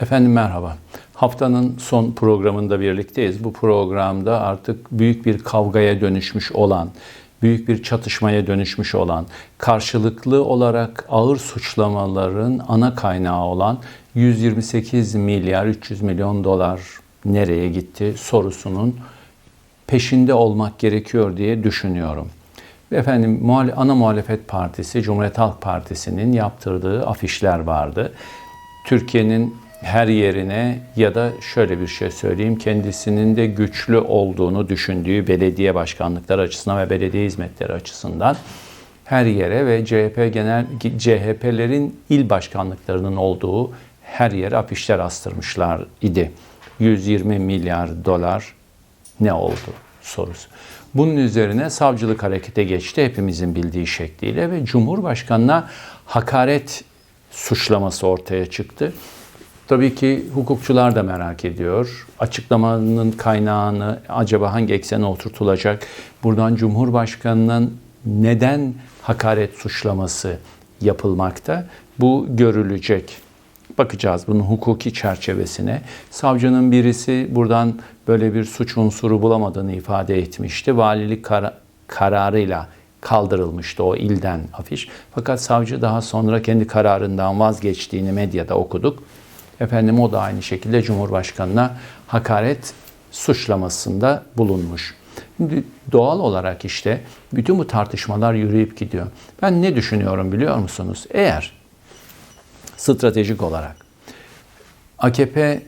Efendim merhaba. Haftanın son programında birlikteyiz. Bu programda artık büyük bir kavgaya dönüşmüş olan, büyük bir çatışmaya dönüşmüş olan, karşılıklı olarak ağır suçlamaların ana kaynağı olan 128 milyar 300 milyon dolar nereye gitti sorusunun peşinde olmak gerekiyor diye düşünüyorum. Efendim ana muhalefet partisi Cumhuriyet Halk Partisi'nin yaptırdığı afişler vardı. Türkiye'nin her yerine ya da şöyle bir şey söyleyeyim kendisinin de güçlü olduğunu düşündüğü belediye başkanlıkları açısından ve belediye hizmetleri açısından her yere ve CHP genel CHP'lerin il başkanlıklarının olduğu her yere afişler astırmışlar idi. 120 milyar dolar ne oldu sorusu. Bunun üzerine savcılık harekete geçti hepimizin bildiği şekliyle ve Cumhurbaşkanına hakaret suçlaması ortaya çıktı. Tabii ki hukukçular da merak ediyor. Açıklamanın kaynağını acaba hangi eksene oturtulacak? Buradan Cumhurbaşkanının neden hakaret suçlaması yapılmakta? Bu görülecek. Bakacağız bunun hukuki çerçevesine. Savcının birisi buradan böyle bir suç unsuru bulamadığını ifade etmişti. Valilik kar- kararıyla kaldırılmıştı o ilden afiş. Fakat savcı daha sonra kendi kararından vazgeçtiğini medyada okuduk. Efendim o da aynı şekilde Cumhurbaşkanına hakaret suçlamasında bulunmuş. Şimdi doğal olarak işte bütün bu tartışmalar yürüyüp gidiyor. Ben ne düşünüyorum biliyor musunuz? Eğer stratejik olarak AKP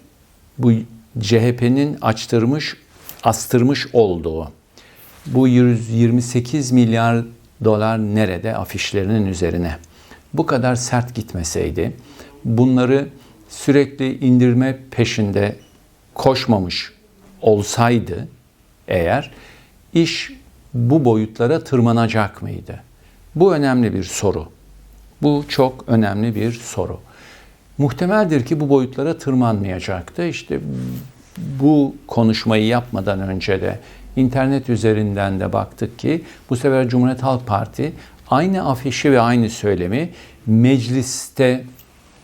bu CHP'nin açtırmış, astırmış olduğu bu 128 milyar dolar nerede afişlerinin üzerine bu kadar sert gitmeseydi, bunları sürekli indirme peşinde koşmamış olsaydı eğer iş bu boyutlara tırmanacak mıydı? Bu önemli bir soru. Bu çok önemli bir soru. Muhtemeldir ki bu boyutlara tırmanmayacaktı. İşte bu konuşmayı yapmadan önce de internet üzerinden de baktık ki bu sefer Cumhuriyet Halk Parti aynı afişi ve aynı söylemi mecliste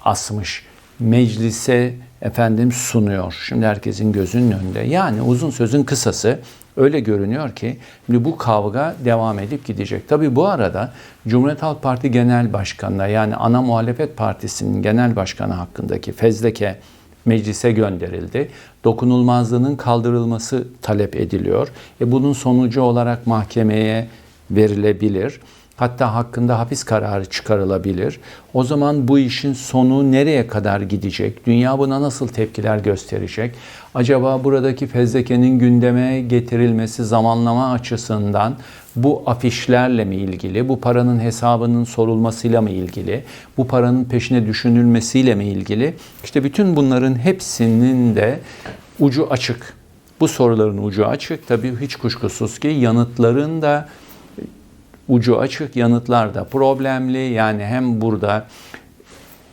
asmış. Meclise efendim sunuyor. Şimdi herkesin gözünün önünde. Yani uzun sözün kısası öyle görünüyor ki bu kavga devam edip gidecek. Tabii bu arada Cumhuriyet Halk Parti Genel Başkanı'na yani ana muhalefet partisinin genel başkanı hakkındaki fezleke meclise gönderildi. Dokunulmazlığının kaldırılması talep ediliyor. E bunun sonucu olarak mahkemeye verilebilir. Hatta hakkında hapis kararı çıkarılabilir. O zaman bu işin sonu nereye kadar gidecek? Dünya buna nasıl tepkiler gösterecek? Acaba buradaki fezlekenin gündeme getirilmesi zamanlama açısından bu afişlerle mi ilgili, bu paranın hesabının sorulmasıyla mı ilgili, bu paranın peşine düşünülmesiyle mi ilgili? İşte bütün bunların hepsinin de ucu açık. Bu soruların ucu açık. Tabii hiç kuşkusuz ki yanıtların da ucu açık, yanıtlar da problemli. Yani hem burada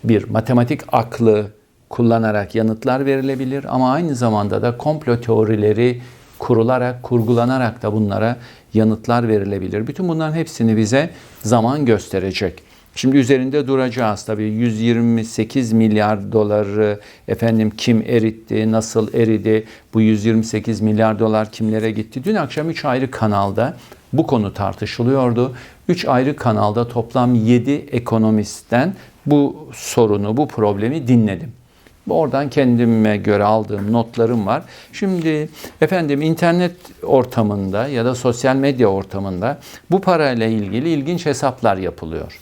bir matematik aklı kullanarak yanıtlar verilebilir ama aynı zamanda da komplo teorileri kurularak, kurgulanarak da bunlara yanıtlar verilebilir. Bütün bunların hepsini bize zaman gösterecek. Şimdi üzerinde duracağız tabii 128 milyar doları efendim kim eritti, nasıl eridi, bu 128 milyar dolar kimlere gitti? Dün akşam 3 ayrı kanalda bu konu tartışılıyordu. 3 ayrı kanalda toplam 7 ekonomistten bu sorunu, bu problemi dinledim. Oradan kendime göre aldığım notlarım var. Şimdi efendim internet ortamında ya da sosyal medya ortamında bu parayla ilgili ilginç hesaplar yapılıyor.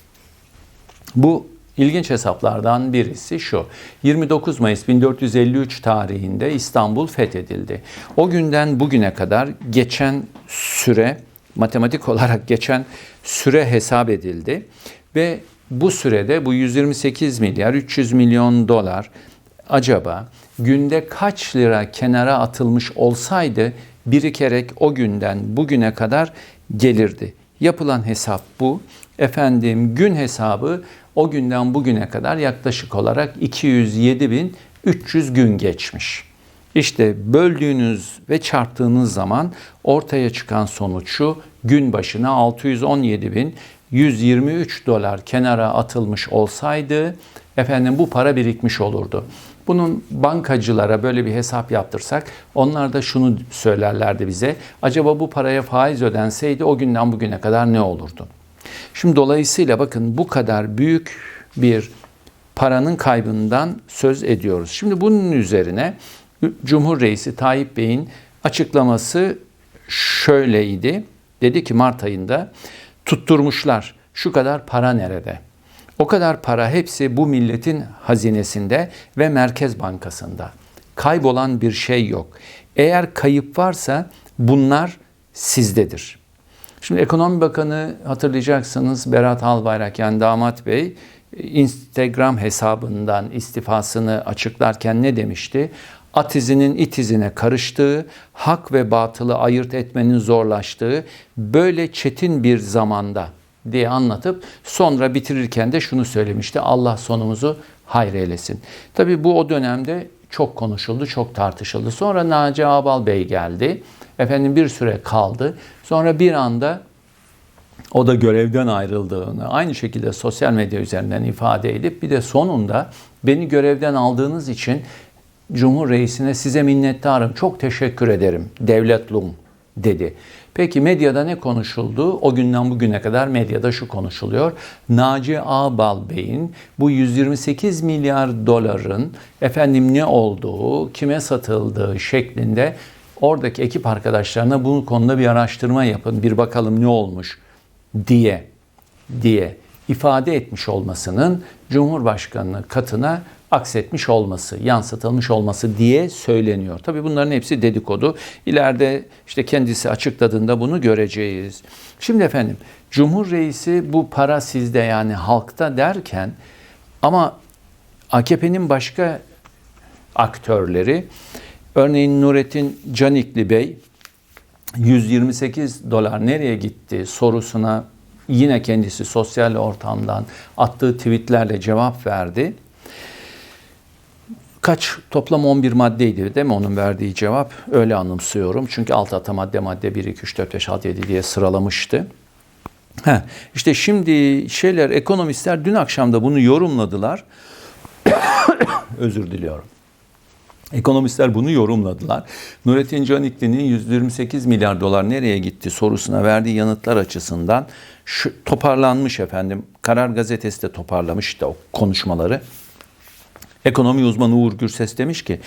Bu ilginç hesaplardan birisi şu. 29 Mayıs 1453 tarihinde İstanbul fethedildi. O günden bugüne kadar geçen süre matematik olarak geçen süre hesap edildi ve bu sürede bu 128 milyar 300 milyon dolar acaba günde kaç lira kenara atılmış olsaydı birikerek o günden bugüne kadar gelirdi. Yapılan hesap bu. Efendim gün hesabı o günden bugüne kadar yaklaşık olarak 207.300 gün geçmiş. İşte böldüğünüz ve çarptığınız zaman ortaya çıkan sonuç şu. Gün başına 617.123 dolar kenara atılmış olsaydı efendim bu para birikmiş olurdu. Bunun bankacılara böyle bir hesap yaptırsak onlar da şunu söylerlerdi bize. Acaba bu paraya faiz ödenseydi o günden bugüne kadar ne olurdu? Şimdi dolayısıyla bakın bu kadar büyük bir paranın kaybından söz ediyoruz. Şimdi bunun üzerine Cumhur Reisi Tayyip Bey'in açıklaması şöyleydi. Dedi ki Mart ayında tutturmuşlar. Şu kadar para nerede? O kadar para hepsi bu milletin hazinesinde ve Merkez Bankası'nda. Kaybolan bir şey yok. Eğer kayıp varsa bunlar sizdedir. Şimdi Ekonomi Bakanı hatırlayacaksınız Berat Albayrak yani damat bey Instagram hesabından istifasını açıklarken ne demişti? At izinin it izine karıştığı, hak ve batılı ayırt etmenin zorlaştığı böyle çetin bir zamanda diye anlatıp sonra bitirirken de şunu söylemişti. Allah sonumuzu hayır eylesin. Tabii bu o dönemde çok konuşuldu, çok tartışıldı. Sonra Naci Abal Bey geldi. Efendim bir süre kaldı. Sonra bir anda o da görevden ayrıldığını aynı şekilde sosyal medya üzerinden ifade edip bir de sonunda beni görevden aldığınız için Cumhur Reisine size minnettarım, çok teşekkür ederim devletlum dedi. Peki medyada ne konuşuldu? O günden bugüne kadar medyada şu konuşuluyor. Naci Ağbal Bey'in bu 128 milyar doların efendim ne olduğu, kime satıldığı şeklinde oradaki ekip arkadaşlarına bu konuda bir araştırma yapın, bir bakalım ne olmuş diye diye ifade etmiş olmasının Cumhurbaşkanı katına aksetmiş olması, yansıtılmış olması diye söyleniyor. Tabii bunların hepsi dedikodu. İleride işte kendisi açıkladığında bunu göreceğiz. Şimdi efendim Cumhur Reisi bu para sizde yani halkta derken ama AKP'nin başka aktörleri örneğin Nurettin Canikli Bey 128 dolar nereye gitti sorusuna yine kendisi sosyal ortamdan attığı tweetlerle cevap verdi. Kaç toplam 11 maddeydi değil mi onun verdiği cevap? Öyle anımsıyorum. Çünkü alt ata madde madde 1, 2, 3, 4, 5, 6, 7 diye sıralamıştı. Heh, işte şimdi şeyler ekonomistler dün akşam da bunu yorumladılar. Özür diliyorum. Ekonomistler bunu yorumladılar. Nurettin Canikli'nin 128 milyar dolar nereye gitti sorusuna verdiği yanıtlar açısından şu, toparlanmış efendim. Karar gazetesi de toparlamış da o konuşmaları. Ekonomi uzmanı Uğur Gürses demiş ki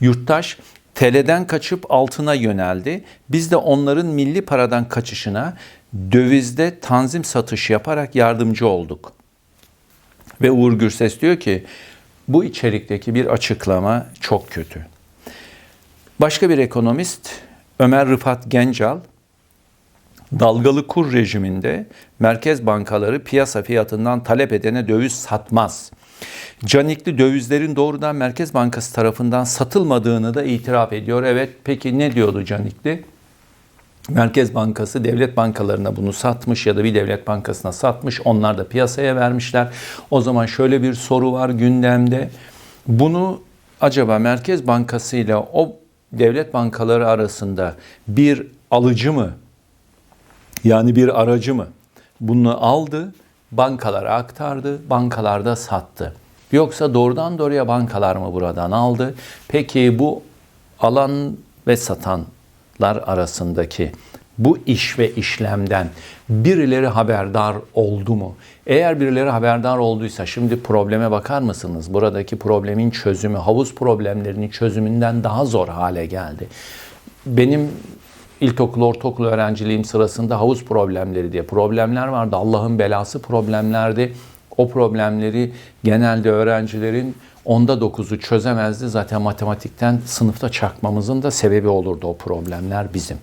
yurttaş TL'den kaçıp altına yöneldi. Biz de onların milli paradan kaçışına dövizde tanzim satış yaparak yardımcı olduk. Ve Uğur Gürses diyor ki bu içerikteki bir açıklama çok kötü. Başka bir ekonomist Ömer Rıfat Gencal dalgalı kur rejiminde merkez bankaları piyasa fiyatından talep edene döviz satmaz. Canikli dövizlerin doğrudan Merkez Bankası tarafından satılmadığını da itiraf ediyor. Evet peki ne diyordu Canikli? Merkez Bankası devlet bankalarına bunu satmış ya da bir devlet bankasına satmış. Onlar da piyasaya vermişler. O zaman şöyle bir soru var gündemde. Bunu acaba Merkez Bankası ile o devlet bankaları arasında bir alıcı mı? Yani bir aracı mı? Bunu aldı, bankalara aktardı, bankalarda sattı. Yoksa doğrudan doğruya bankalar mı buradan aldı? Peki bu alan ve satanlar arasındaki bu iş ve işlemden birileri haberdar oldu mu? Eğer birileri haberdar olduysa şimdi probleme bakar mısınız? Buradaki problemin çözümü havuz problemlerinin çözümünden daha zor hale geldi. Benim ilkokul, ortaokul öğrenciliğim sırasında havuz problemleri diye problemler vardı. Allah'ın belası problemlerdi. O problemleri genelde öğrencilerin onda dokuzu çözemezdi. Zaten matematikten sınıfta çakmamızın da sebebi olurdu o problemler bizim.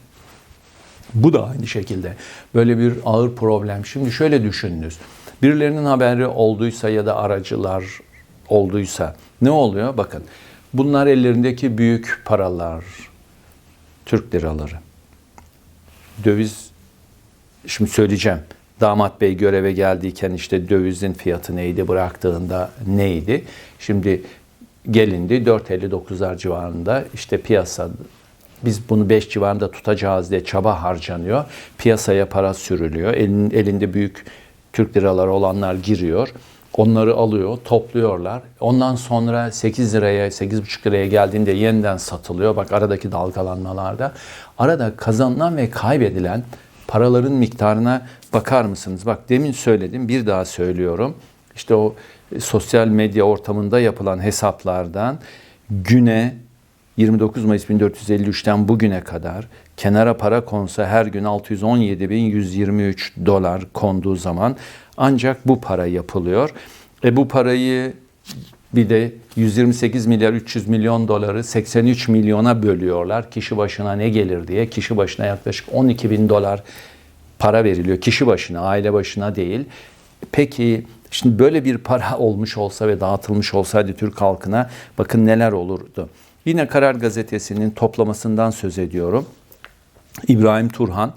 Bu da aynı şekilde böyle bir ağır problem. Şimdi şöyle düşününüz. Birilerinin haberi olduysa ya da aracılar olduysa ne oluyor? Bakın bunlar ellerindeki büyük paralar, Türk liraları. Döviz, şimdi söyleyeceğim. Damat Bey göreve geldiyken işte dövizin fiyatı neydi, bıraktığında neydi? Şimdi gelindi 4.59'lar civarında işte piyasa biz bunu 5 civarında tutacağız diye çaba harcanıyor. Piyasaya para sürülüyor. Elin, elinde büyük Türk liraları olanlar giriyor. Onları alıyor, topluyorlar. Ondan sonra 8 liraya, 8,5 liraya geldiğinde yeniden satılıyor. Bak aradaki dalgalanmalarda. Arada kazanılan ve kaybedilen paraların miktarına bakar mısınız? Bak demin söyledim, bir daha söylüyorum. İşte o sosyal medya ortamında yapılan hesaplardan güne 29 Mayıs 1453'ten bugüne kadar kenara para konsa her gün 617.123 dolar konduğu zaman ancak bu para yapılıyor. E bu parayı bir de 128 milyar 300 milyon doları 83 milyona bölüyorlar. Kişi başına ne gelir diye. Kişi başına yaklaşık 12 bin dolar para veriliyor. Kişi başına, aile başına değil. Peki şimdi böyle bir para olmuş olsa ve dağıtılmış olsaydı Türk halkına bakın neler olurdu. Yine Karar Gazetesi'nin toplamasından söz ediyorum. İbrahim Turhan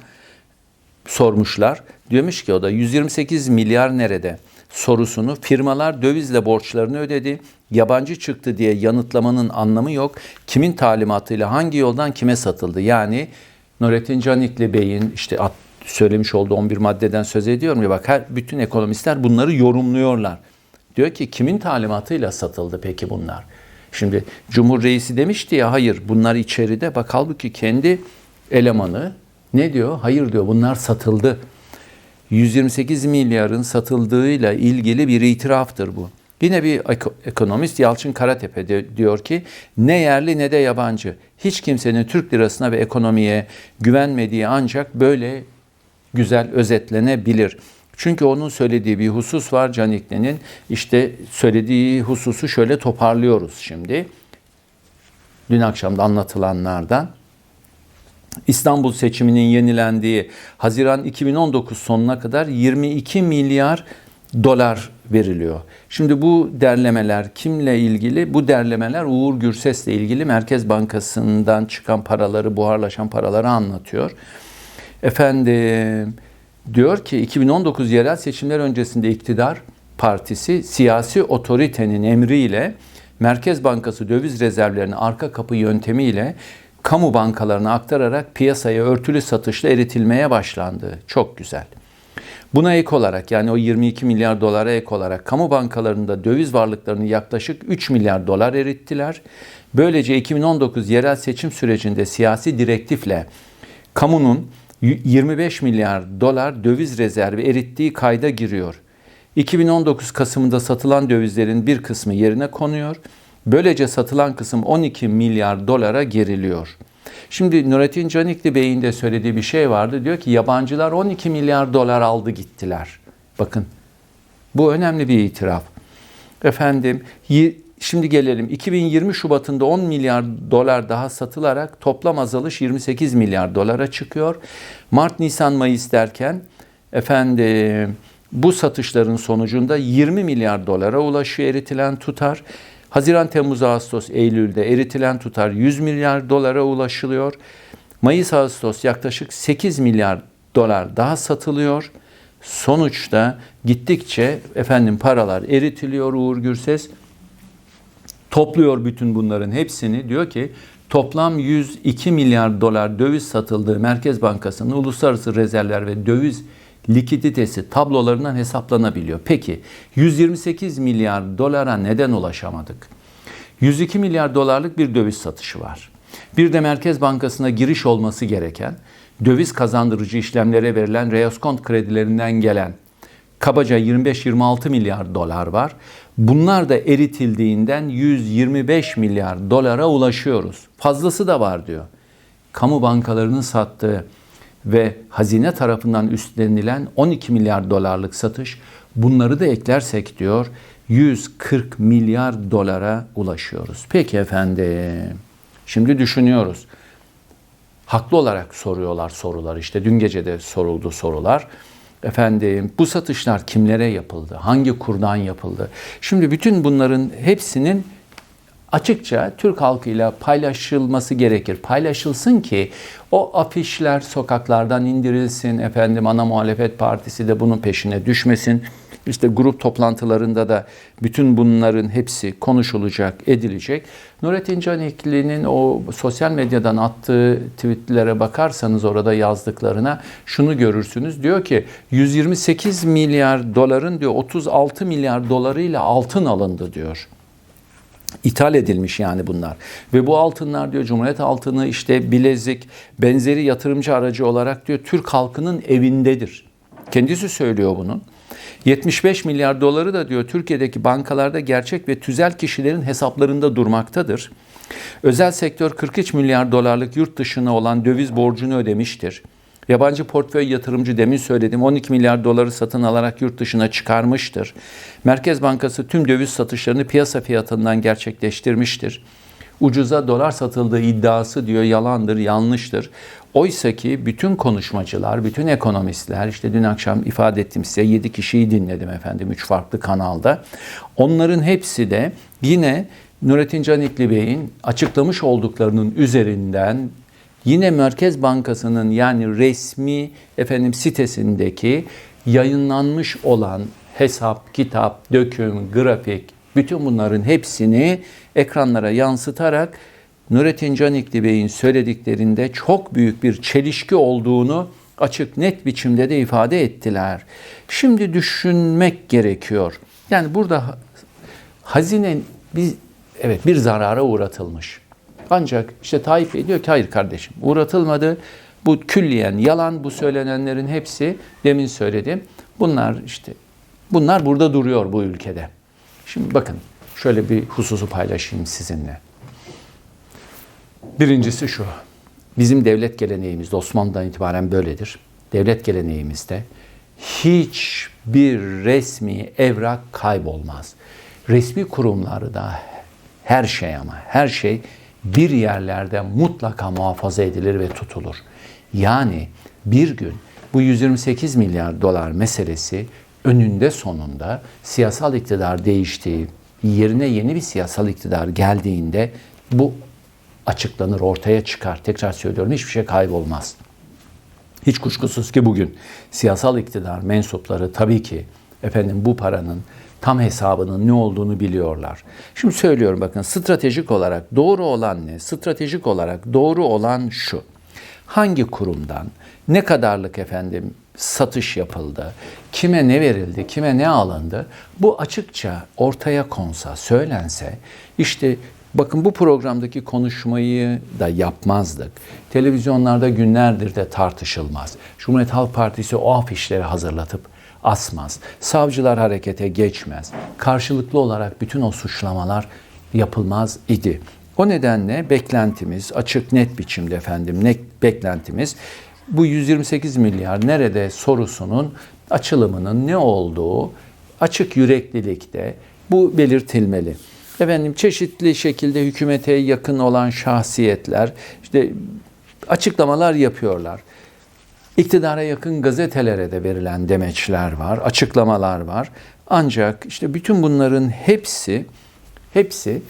sormuşlar. Diyormuş ki o da 128 milyar nerede? sorusunu firmalar dövizle borçlarını ödedi. Yabancı çıktı diye yanıtlamanın anlamı yok. Kimin talimatıyla hangi yoldan kime satıldı? Yani Nurettin Canikli Bey'in işte at, söylemiş olduğu 11 maddeden söz ediyorum ya bak her bütün ekonomistler bunları yorumluyorlar. Diyor ki kimin talimatıyla satıldı peki bunlar? Şimdi Cumhur Reisi demişti ya hayır bunlar içeride. Bak halbuki kendi elemanı ne diyor? Hayır diyor bunlar satıldı. 128 milyarın satıldığıyla ilgili bir itiraftır bu. Yine bir ekonomist Yalçın Karatepe de diyor ki ne yerli ne de yabancı. Hiç kimsenin Türk lirasına ve ekonomiye güvenmediği ancak böyle güzel özetlenebilir. Çünkü onun söylediği bir husus var Canikli'nin. İşte söylediği hususu şöyle toparlıyoruz şimdi. Dün akşam da anlatılanlardan. İstanbul seçiminin yenilendiği Haziran 2019 sonuna kadar 22 milyar dolar veriliyor. Şimdi bu derlemeler kimle ilgili? Bu derlemeler Uğur Gürses'le ilgili Merkez Bankası'ndan çıkan paraları, buharlaşan paraları anlatıyor. Efendim diyor ki 2019 yerel seçimler öncesinde iktidar partisi siyasi otoritenin emriyle Merkez Bankası döviz rezervlerini arka kapı yöntemiyle kamu bankalarına aktararak piyasaya örtülü satışla eritilmeye başlandı. Çok güzel. Buna ek olarak yani o 22 milyar dolara ek olarak kamu bankalarında döviz varlıklarını yaklaşık 3 milyar dolar erittiler. Böylece 2019 yerel seçim sürecinde siyasi direktifle kamunun 25 milyar dolar döviz rezervi erittiği kayda giriyor. 2019 Kasım'ında satılan dövizlerin bir kısmı yerine konuyor. Böylece satılan kısım 12 milyar dolara geriliyor. Şimdi Nurettin Canikli Bey'in de söylediği bir şey vardı. Diyor ki yabancılar 12 milyar dolar aldı gittiler. Bakın bu önemli bir itiraf. Efendim şimdi gelelim 2020 Şubat'ında 10 milyar dolar daha satılarak toplam azalış 28 milyar dolara çıkıyor. Mart, Nisan, Mayıs derken efendim bu satışların sonucunda 20 milyar dolara ulaşıyor eritilen tutar. Haziran, Temmuz, Ağustos, Eylül'de eritilen tutar 100 milyar dolara ulaşılıyor. Mayıs, Ağustos yaklaşık 8 milyar dolar daha satılıyor. Sonuçta gittikçe efendim paralar eritiliyor Uğur Gürses. Topluyor bütün bunların hepsini diyor ki toplam 102 milyar dolar döviz satıldığı Merkez Bankası'nın uluslararası rezervler ve döviz likiditesi tablolarından hesaplanabiliyor. Peki 128 milyar dolara neden ulaşamadık? 102 milyar dolarlık bir döviz satışı var. Bir de Merkez Bankası'na giriş olması gereken döviz kazandırıcı işlemlere verilen reoskont kredilerinden gelen kabaca 25-26 milyar dolar var. Bunlar da eritildiğinden 125 milyar dolara ulaşıyoruz. Fazlası da var diyor. Kamu bankalarının sattığı ve hazine tarafından üstlenilen 12 milyar dolarlık satış bunları da eklersek diyor 140 milyar dolara ulaşıyoruz. Peki efendim. Şimdi düşünüyoruz. Haklı olarak soruyorlar sorular. İşte dün gece de soruldu sorular. Efendim bu satışlar kimlere yapıldı? Hangi kurdan yapıldı? Şimdi bütün bunların hepsinin açıkça Türk halkıyla paylaşılması gerekir. Paylaşılsın ki o afişler sokaklardan indirilsin. Efendim ana muhalefet partisi de bunun peşine düşmesin. işte grup toplantılarında da bütün bunların hepsi konuşulacak, edilecek. Nurettin Canikli'nin o sosyal medyadan attığı tweetlere bakarsanız orada yazdıklarına şunu görürsünüz. Diyor ki 128 milyar doların diyor 36 milyar dolarıyla altın alındı diyor. İthal edilmiş yani bunlar. Ve bu altınlar diyor Cumhuriyet altını işte bilezik benzeri yatırımcı aracı olarak diyor Türk halkının evindedir. Kendisi söylüyor bunun. 75 milyar doları da diyor Türkiye'deki bankalarda gerçek ve tüzel kişilerin hesaplarında durmaktadır. Özel sektör 43 milyar dolarlık yurt dışına olan döviz borcunu ödemiştir. Yabancı portföy yatırımcı demin söyledim 12 milyar doları satın alarak yurt dışına çıkarmıştır. Merkez Bankası tüm döviz satışlarını piyasa fiyatından gerçekleştirmiştir. Ucuza dolar satıldığı iddiası diyor yalandır, yanlıştır. Oysa ki bütün konuşmacılar, bütün ekonomistler, işte dün akşam ifade ettim size 7 kişiyi dinledim efendim 3 farklı kanalda. Onların hepsi de yine Nurettin Canikli Bey'in açıklamış olduklarının üzerinden Yine Merkez Bankası'nın yani resmi efendim sitesindeki yayınlanmış olan hesap, kitap, döküm, grafik bütün bunların hepsini ekranlara yansıtarak Nurettin Canikli Bey'in söylediklerinde çok büyük bir çelişki olduğunu açık net biçimde de ifade ettiler. Şimdi düşünmek gerekiyor. Yani burada hazine bir evet bir zarara uğratılmış. Ancak işte Tayyip Bey diyor ki hayır kardeşim uğratılmadı. Bu külliyen yalan bu söylenenlerin hepsi demin söyledim. Bunlar işte bunlar burada duruyor bu ülkede. Şimdi bakın şöyle bir hususu paylaşayım sizinle. Birincisi şu. Bizim devlet geleneğimizde Osmanlı'dan itibaren böyledir. Devlet geleneğimizde hiçbir resmi evrak kaybolmaz. Resmi kurumlarda her şey ama her şey bir yerlerde mutlaka muhafaza edilir ve tutulur. Yani bir gün bu 128 milyar dolar meselesi önünde sonunda siyasal iktidar değiştiği, yerine yeni bir siyasal iktidar geldiğinde bu açıklanır, ortaya çıkar. Tekrar söylüyorum hiçbir şey kaybolmaz. Hiç kuşkusuz ki bugün siyasal iktidar mensupları tabii ki efendim bu paranın tam hesabının ne olduğunu biliyorlar. Şimdi söylüyorum bakın stratejik olarak doğru olan ne? Stratejik olarak doğru olan şu. Hangi kurumdan ne kadarlık efendim satış yapıldı, kime ne verildi, kime ne alındı bu açıkça ortaya konsa, söylense işte bakın bu programdaki konuşmayı da yapmazdık. Televizyonlarda günlerdir de tartışılmaz. Cumhuriyet Halk Partisi o afişleri hazırlatıp asmaz. Savcılar harekete geçmez. Karşılıklı olarak bütün o suçlamalar yapılmaz idi. O nedenle beklentimiz açık net biçimde efendim net beklentimiz bu 128 milyar nerede sorusunun açılımının ne olduğu açık yüreklilikte bu belirtilmeli. Efendim çeşitli şekilde hükümete yakın olan şahsiyetler işte açıklamalar yapıyorlar. İktidara yakın gazetelere de verilen demeçler var, açıklamalar var. Ancak işte bütün bunların hepsi hepsi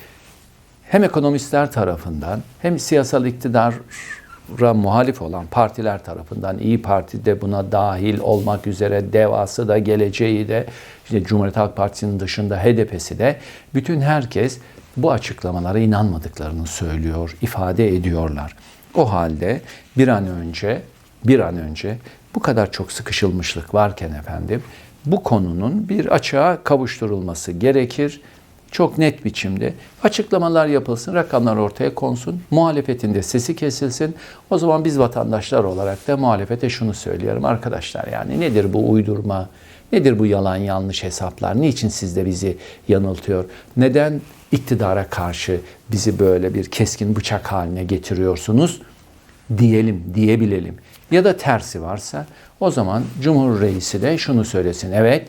hem ekonomistler tarafından hem siyasal iktidara muhalif olan partiler tarafından İyi Parti de buna dahil olmak üzere devası da geleceği de işte Cumhuriyet Halk Partisi'nin dışında HDP'si de bütün herkes bu açıklamalara inanmadıklarını söylüyor, ifade ediyorlar. O halde bir an önce bir an önce bu kadar çok sıkışılmışlık varken efendim bu konunun bir açığa kavuşturulması gerekir. Çok net biçimde açıklamalar yapılsın, rakamlar ortaya konsun, muhalefetin de sesi kesilsin. O zaman biz vatandaşlar olarak da muhalefete şunu söyleyelim. Arkadaşlar yani nedir bu uydurma, nedir bu yalan yanlış hesaplar, niçin siz de bizi yanıltıyor, neden iktidara karşı bizi böyle bir keskin bıçak haline getiriyorsunuz? Diyelim, diyebilelim ya da tersi varsa o zaman Cumhur Reisi de şunu söylesin. Evet,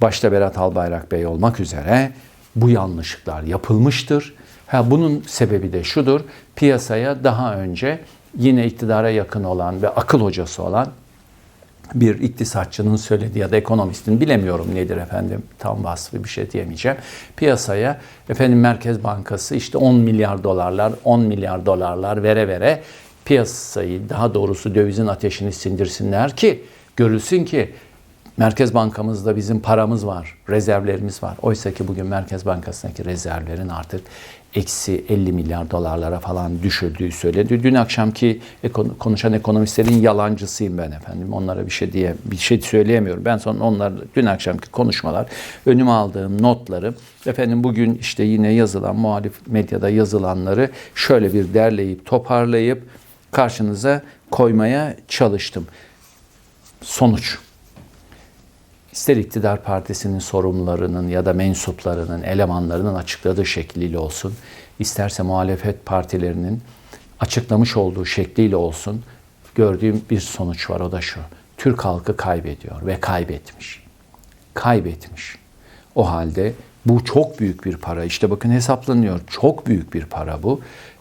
başta Berat Albayrak Bey olmak üzere bu yanlışlıklar yapılmıştır. Ha, bunun sebebi de şudur. Piyasaya daha önce yine iktidara yakın olan ve akıl hocası olan bir iktisatçının söylediği ya da ekonomistin bilemiyorum nedir efendim tam vasfı bir şey diyemeyeceğim. Piyasaya efendim Merkez Bankası işte 10 milyar dolarlar 10 milyar dolarlar vere vere piyasayı daha doğrusu dövizin ateşini sindirsinler ki görülsün ki Merkez Bankamızda bizim paramız var, rezervlerimiz var. Oysa ki bugün Merkez Bankası'ndaki rezervlerin artık eksi 50 milyar dolarlara falan düşürdüğü söyledi. Dün akşamki konuşan ekonomistlerin yalancısıyım ben efendim. Onlara bir şey diye bir şey söyleyemiyorum. Ben son onlar dün akşamki konuşmalar, önüme aldığım notları, efendim bugün işte yine yazılan muhalif medyada yazılanları şöyle bir derleyip toparlayıp karşınıza koymaya çalıştım. Sonuç ister iktidar partisinin sorumlularının ya da mensuplarının, elemanlarının açıkladığı şekliyle olsun, isterse muhalefet partilerinin açıklamış olduğu şekliyle olsun, gördüğüm bir sonuç var o da şu. Türk halkı kaybediyor ve kaybetmiş. Kaybetmiş. O halde bu çok büyük bir para. İşte bakın hesaplanıyor. Çok büyük bir para bu.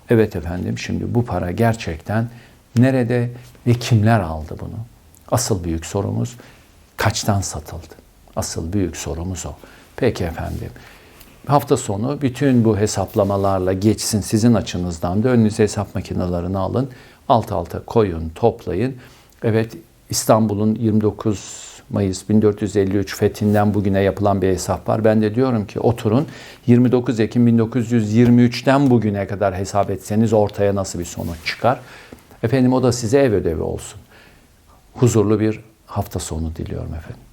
Evet efendim şimdi bu para gerçekten nerede ve kimler aldı bunu? Asıl büyük sorumuz kaçtan satıldı? Asıl büyük sorumuz o. Peki efendim. Hafta sonu bütün bu hesaplamalarla geçsin sizin açınızdan da önünüze hesap makinelerini alın. Alt alta koyun, toplayın. Evet İstanbul'un 29 Mayıs 1453 fethinden bugüne yapılan bir hesap var. Ben de diyorum ki oturun 29 Ekim 1923'ten bugüne kadar hesap etseniz ortaya nasıl bir sonuç çıkar? Efendim o da size ev ödevi olsun. Huzurlu bir hafta sonu diliyorum efendim.